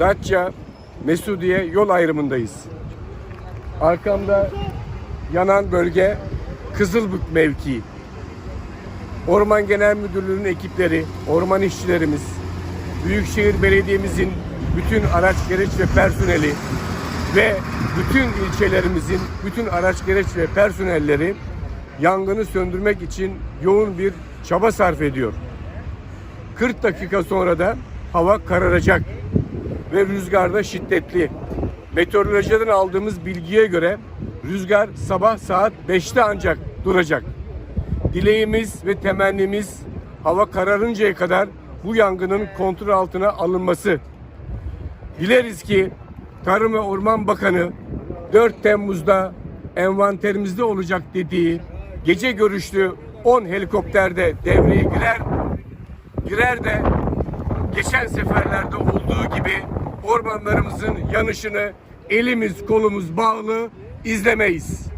Datça Mesudiye yol ayrımındayız. Arkamda yanan bölge Kızılbük mevkii. Orman Genel Müdürlüğü'nün ekipleri, orman işçilerimiz, Büyükşehir Belediye'mizin bütün araç gereç ve personeli ve bütün ilçelerimizin bütün araç gereç ve personelleri yangını söndürmek için yoğun bir çaba sarf ediyor. 40 dakika sonra da hava kararacak ve rüzgar da şiddetli. Meteorolojiden aldığımız bilgiye göre rüzgar sabah saat 5'te ancak duracak. Dileğimiz ve temennimiz hava kararıncaya kadar bu yangının kontrol altına alınması. Dileriz ki Tarım ve Orman Bakanı 4 Temmuz'da envanterimizde olacak dediği gece görüşlü 10 helikopterde devreye girer girer de geçen seferlerde olduğu gibi ormanlarımızın yanışını elimiz kolumuz bağlı izlemeyiz.